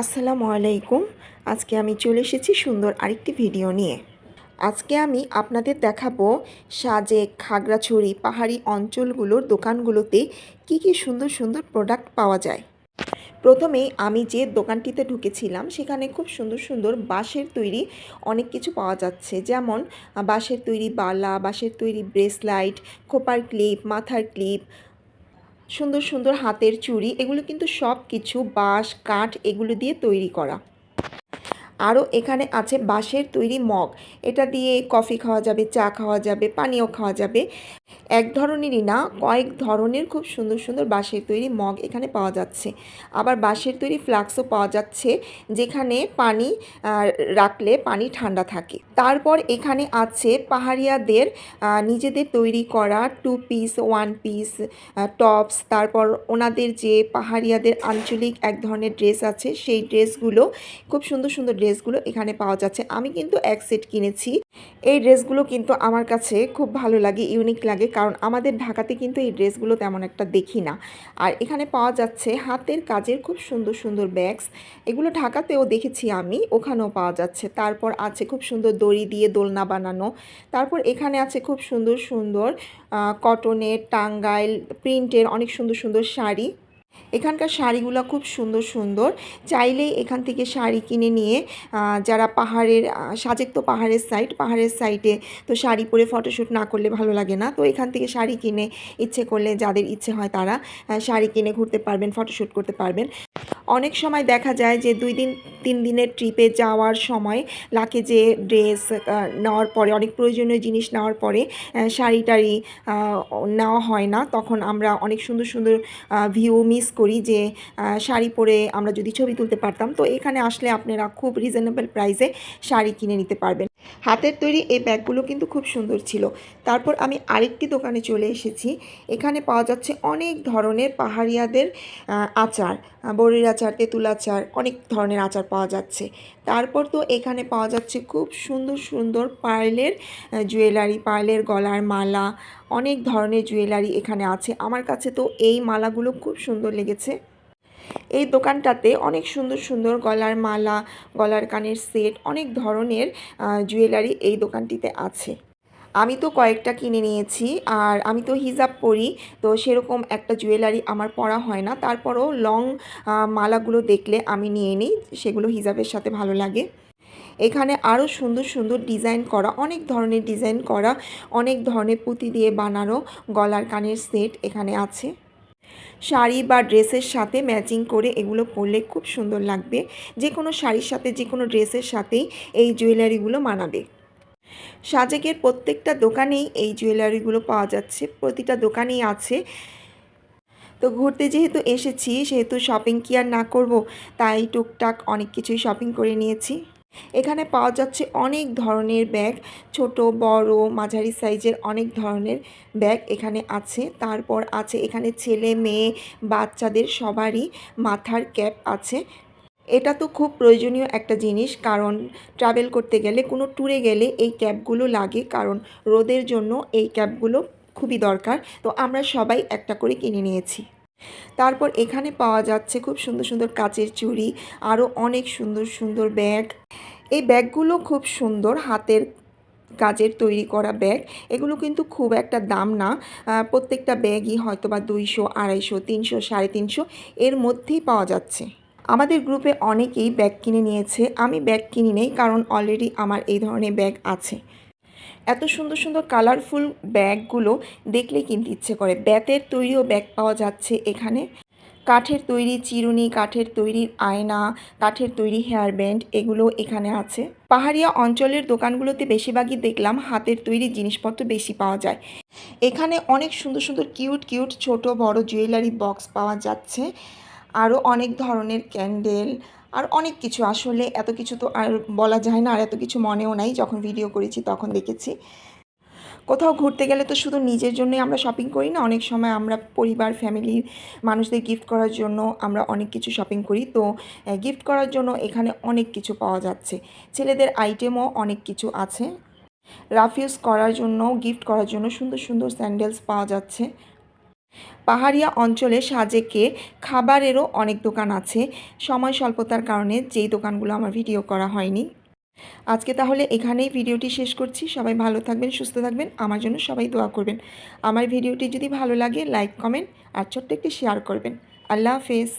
আসসালামু আলাইকুম। আজকে আমি চলে এসেছি সুন্দর আরেকটি ভিডিও নিয়ে। আজকে আমি আপনাদের দেখাবো সাজেক খাগড়াছড়ি পাহাড়ি অঞ্চলগুলোর দোকানগুলোতে কি কি সুন্দর সুন্দর প্রোডাক্ট পাওয়া যায়। প্রথমেই আমি যে দোকানটিতে ঢুকেছিলাম, সেখানে খুব সুন্দর সুন্দর বাঁশের তৈরি অনেক কিছু পাওয়া যাচ্ছে। যেমন, বাঁশের তৈরি বালা, বাঁশের তৈরি ব্রেসলাইট খোপার ক্লিপ মাথার ক্লিপ সুন্দর সুন্দর হাতের চুড়ি, এগুলো কিন্তু সব কিছু বাঁশ, কাঠ এগুলো দিয়ে তৈরি করা। আরও এখানে আছে বাঁশের তৈরি মগ। এটা দিয়ে কফি খাওয়া যাবে, চা খাওয়া যাবে, পানীয় খাওয়া যাবে। এক ধরনেরই না, কয়েক ধরনের খুব সুন্দর সুন্দর বাঁশের তৈরি মগ এখানে পাওয়া যাচ্ছে। আবার বাঁশের তৈরি ফ্লাক্সও পাওয়া যাচ্ছে, যেখানে পানি রাখলে পানি ঠান্ডা থাকে। তারপর এখানে আছে পাহাড়িয়াদের নিজেদের তৈরি করা two piece one piece tops তারপর ওনাদের যে পাহাড়িয়াদের আঞ্চলিক এক ধরনের ড্রেস আছে, সেই ড্রেসগুলো খুব সুন্দর সুন্দর ড্রেসগুলো এখানে পাওয়া যাচ্ছে। আমি কিন্তু এক সেট কিনেছি। এই ড্রেসগুলো কিন্তু আমার কাছে খুব ভালো লাগে ইউনিক লাগে। কারণ আমাদের ঢাকাতে কিন্তু এই ড্রেসগুলো তেমন একটা দেখি না। আর এখানে পাওয়া যাচ্ছে হাতের কাজের খুব সুন্দর সুন্দর ব্যাগস এগুলো ঢাকাতেও দেখেছি আমি, ওখানেও পাওয়া যাচ্ছে। তারপর আছে খুব সুন্দর দড়ি দিয়ে দোলনা বানানো। তারপর এখানে আছে খুব সুন্দর সুন্দর কটনের টাঙ্গাইল প্রিন্টের অনেক সুন্দর সুন্দর শাড়ি। এখানকার শাড়িগুলো খুব সুন্দর সুন্দর। চাইলেই এখান থেকে শাড়ি কিনে নিয়ে যারা পাহাড়ের সাজেক তো পাহাড়ের সাইড পাহাড়ের সাইডে তো শাড়ি পরে ফটোশ্যুট না করলে ভালো লাগে না। তো এখান থেকে শাড়ি কিনে ইচ্ছে করলে, যাদের ইচ্ছে হয় তারা শাড়ি কিনে ঘুরতে পারবেন ফটোশ্যুট করতে পারবেন। অনেক সময় দেখা যায় যে দুই দিন, তিন দিনের ট্রিপে যাওয়ার সময় লাগেজে ড্রেস নেওয়ার পরে, অনেক প্রয়োজনীয় জিনিস নেওয়ার পরে শাড়ি টাড়ি নেওয়া হয় না। তখন আমরা অনেক সুন্দর সুন্দর ভিউ মিস করি যে শাড়ি পরে আমরা যদি ছবি তুলতে পারতাম। তো এখানে আসলে আপনারা খুব রিজনেবল প্রাইসে শাড়ি কিনে নিতে পারবেন। হাতের তৈরি এই ব্যাগগুলো কিন্তু খুব সুন্দর ছিল। তারপর আমি আরেকটি দোকানে চলে এসেছি। এখানে পাওয়া যাচ্ছে অনেক ধরনের পাহাড়িয়াদের আচার, বড়ির আচার, তেঁতুল আচার, অনেক ধরনের আচার পাওয়া যাচ্ছে। তারপর তো এখানে পাওয়া যাচ্ছে খুব সুন্দর সুন্দর পার্লের জুয়েলারি, পার্লের গলার মালা, অনেক ধরনের জুয়েলারি এখানে আছে। আমার কাছে তো এই মালাগুলো খুব সুন্দর লেগেছে। এই দোকানটাতে অনেক সুন্দর সুন্দর গলার মালা, গলার কানের সেট, অনেক ধরনের জুয়েলারি এই দোকানটিতে আছে। আমি তো কয়েকটা কিনে নিয়েছি আর আমি তো হিজাব পরি, তো সেরকম একটা জুয়েলারি আমার পরা হয় না। তারপরও লং মালাগুলো দেখলে আমি নিয়ে নিই, সেগুলো হিজাবের সাথে ভালো লাগে। এখানে আরও সুন্দর সুন্দর ডিজাইন করা, অনেক ধরনের ডিজাইন করা, অনেক ধরনের পুঁতি দিয়ে বানানো গলার কানের সেট এখানে আছে। শাড়ি বা ড্রেসের সাথে ম্যাচিং করে এগুলো পরলে খুব সুন্দর লাগবে। যে কোনো শাড়ির সাথে যে কোনো ড্রেসের সাথেই এই জুয়েলারিগুলো মানাবে। সাজেকের প্রত্যেকটা দোকানেই এই জুয়েলারিগুলো পাওয়া যাচ্ছে, প্রতিটা দোকানেই আছে। তো ঘুরতে যেহেতু এসেছি, সেহেতু শপিং কি আর না করব, তাই টুকটাক অনেক কিছুই শপিং করে নিয়েছি। এখানে পাওয়া যাচ্ছে অনেক ধরনের ব্যাগ, ছোট, বড়, মাঝারি সাইজের অনেক ধরনের ব্যাগ এখানে আছে। তারপর আছে এখানে ছেলে, মেয়ে, বাচ্চাদের সবারই মাথার ক্যাপ আছে। এটা তো খুব প্রয়োজনীয় একটা জিনিস, কারণ ট্রাভেল করতে গেলে, কোনো ট্যুরে গেলে এই ক্যাবগুলো লাগে, কারণ রোদের জন্য এই ক্যাবগুলো খুবই দরকার। তো আমরা সবাই একটা করে কিনে নিয়েছি। তারপর এখানে পাওয়া যাচ্ছে খুব সুন্দর সুন্দর কাচের চুড়ি আরও অনেক সুন্দর সুন্দর ব্যাগ। এই ব্যাগগুলো খুব সুন্দর হাতের কাজের তৈরি করা ব্যাগ। এগুলো কিন্তু খুব একটা দাম না। প্রত্যেকটা ব্যাগই হয়তো বা দুইশো, আড়াইশো, তিনশো, সাড়ে তিনশো এর মধ্যেই পাওয়া যাচ্ছে। আমাদের গ্রুপে অনেকেই ব্যাগ কিনে নিয়েছে। আমি ব্যাগ কিনি নেই কারণ অলরেডি আমার এই ধরনের ব্যাগ আছে। এত সুন্দর সুন্দর কালারফুল ব্যাগগুলো দেখলে কিনতে ইচ্ছে করে। ব্যাতের তৈরিও ব্যাগ পাওয়া যাচ্ছে এখানে। কাঠের তৈরি চিরুনি, কাঠের তৈরি আয়না, কাঠের তৈরি হেয়ার ব্যান্ড এগুলো এখানে আছে। পাহাড়িয়া অঞ্চলের দোকানগুলোতে বেশিরভাগই দেখলাম হাতের তৈরি জিনিসপত্র বেশি পাওয়া যায়। এখানে অনেক সুন্দর সুন্দর কিউট কিউট ছোট বড় জুয়েলারি বক্স পাওয়া যাচ্ছে। আরও অনেক ধরনের ক্যান্ডেল আর অনেক কিছু। আসলে এত কিছু তো আর বলা যায় না, আর এত কিছু মনেও নাই। যখন ভিডিও করেছি তখন দেখেছি। কোথাও ঘুরতে গেলে তো শুধু নিজের জন্যই আমরা শপিং করি না, অনেক সময় আমরা পরিবার ফ্যামিলির মানুষদের গিফট করার জন্য আমরা অনেক কিছু শপিং করি। তো গিফট করার জন্য এখানে অনেক কিছু পাওয়া যাচ্ছে। ছেলেদের আইটেমও অনেক কিছু আছে। রাফ ইউজ করার জন্য গিফট করার জন্য সুন্দর সুন্দর স্যান্ডেলস পাওয়া যাচ্ছে। পাহাড়িয়া অঞ্চলে সাজেকে খাবারেরও অনেক দোকান আছে। সময় স্বল্পতার কারণে যেই দোকানগুলো আমার ভিডিও করা হয়নি। আজকে তাহলে এখানেই ভিডিওটি শেষ করছি। সবাই ভালো থাকবেন, সুস্থ থাকবেন। আমার জন্য সবাই দোয়া করবেন। আমার ভিডিওটি যদি ভালো লাগে লাইক কমেন্ট আর ছোট্ট একটি শেয়ার করবেন। আল্লাহ হাফেজ।